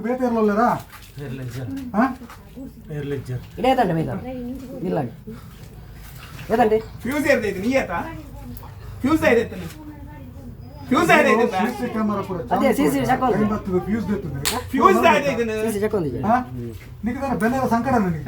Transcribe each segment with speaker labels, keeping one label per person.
Speaker 1: ಬೇಟೆ ಇರಲಿಲ್ಲ
Speaker 2: ಫ್ಯೂಸ್ ಇದೆ ನೀ ಆಯ್ತಾ ಫ್ಯೂಸ್ ಐದೈತೆ ಫ್ಯೂಸ್
Speaker 3: ಫ್ಯೂಸ್ ಬರ್ತದೆ
Speaker 2: ಫ್ಯೂಸ್ ಐದೈತೆ ಹಾ? ಸಂಕಟ ನನಗೆ?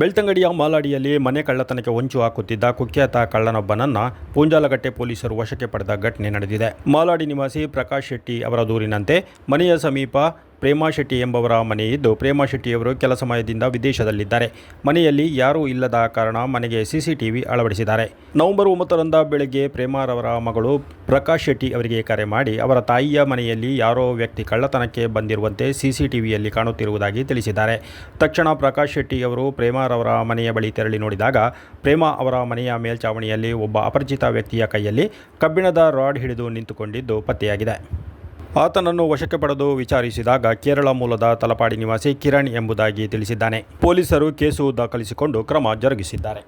Speaker 4: ಬೆಳ್ತಂಗಡಿಯ ಮಾಲಾಡಿಯಲ್ಲಿ ಮನೆ ಕಳ್ಳತನಕ್ಕೆ ಹೊಂಚು ಹಾಕುತ್ತಿದ್ದ ಕುಖ್ಯಾತ ಕಳ್ಳನೊಬ್ಬನನ್ನ ಪೂಂಜಾಲಗಟ್ಟೆ ಪೊಲೀಸರು ವಶಕ್ಕೆ ಪಡೆದ ಘಟನೆ ನಡೆದಿದೆ. ಮಾಲಾಡಿ ನಿವಾಸಿ ಪ್ರಕಾಶ್ ಶೆಟ್ಟಿ ಅವರ ದೂರಿನಂತೆ ಮನೆಯ ಸಮೀಪ ಪ್ರೇಮಾ ಶೆಟ್ಟಿ ಎಂಬವರ ಮನೆಯಿದ್ದು ಪ್ರೇಮಾ ಶೆಟ್ಟಿಯವರು ಕೆಲ ಸಮಯದಿಂದ ವಿದೇಶದಲ್ಲಿದ್ದಾರೆ. ಮನೆಯಲ್ಲಿ ಯಾರೂ ಇಲ್ಲದ ಕಾರಣ ಮನೆಗೆ ಸಿಸಿಟಿವಿ ಅಳವಡಿಸಿದ್ದಾರೆ. ನವೆಂಬರ್ ಒಂಬತ್ತರಂದ ಬೆಳಗ್ಗೆ ಪ್ರೇಮಾರವರ ಮಗಳು ಪ್ರಕಾಶ್ ಶೆಟ್ಟಿ ಅವರಿಗೆ ಕರೆ ಮಾಡಿ, ಅವರ ತಾಯಿಯ ಮನೆಯಲ್ಲಿ ಯಾರೋ ವ್ಯಕ್ತಿ ಕಳ್ಳತನಕ್ಕೆ ಬಂದಿರುವಂತೆ ಸಿಸಿಟಿವಿಯಲ್ಲಿ ಕಾಣುತ್ತಿರುವುದಾಗಿ ತಿಳಿಸಿದ್ದಾರೆ. ತಕ್ಷಣ ಪ್ರಕಾಶ್ ಶೆಟ್ಟಿ ಅವರು ಪ್ರೇಮಾರವರ ಮನೆಯ ಬಳಿ ತೆರಳಿ ನೋಡಿದಾಗ, ಪ್ರೇಮಾ ಅವರ ಮನೆಯ ಮೇಲ್ಚಾವಣಿಯಲ್ಲಿ ಒಬ್ಬ ಅಪರಿಚಿತ ವ್ಯಕ್ತಿಯ ಕೈಯಲ್ಲಿ ಕಬ್ಬಿಣದ ರಾಡ್ ಹಿಡಿದು ನಿಂತುಕೊಂಡಿದ್ದು ಪತ್ತೆಯಾಗಿದೆ. ಆತನನ್ನು ವಶಕ್ಕೆ ಪಡೆದು ವಿಚಾರಿಸಿದಾಗ ಕೇರಳ ಮೂಲದ ತಲಪಾಡಿ ನಿವಾಸಿ ಕಿರಣ್ ಎಂಬುದಾಗಿ ತಿಳಿಸಿದ್ದಾನೆ. ಪೊಲೀಸರು ಕೇಸು ದಾಖಲಿಸಿಕೊಂಡು ಕ್ರಮ ಜರುಗಿಸಿದ್ದಾರೆ.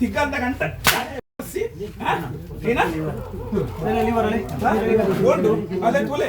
Speaker 3: ಇನ್ನೊಟ್ಟಿಗೆ
Speaker 2: ಅಲ್ಲೇ?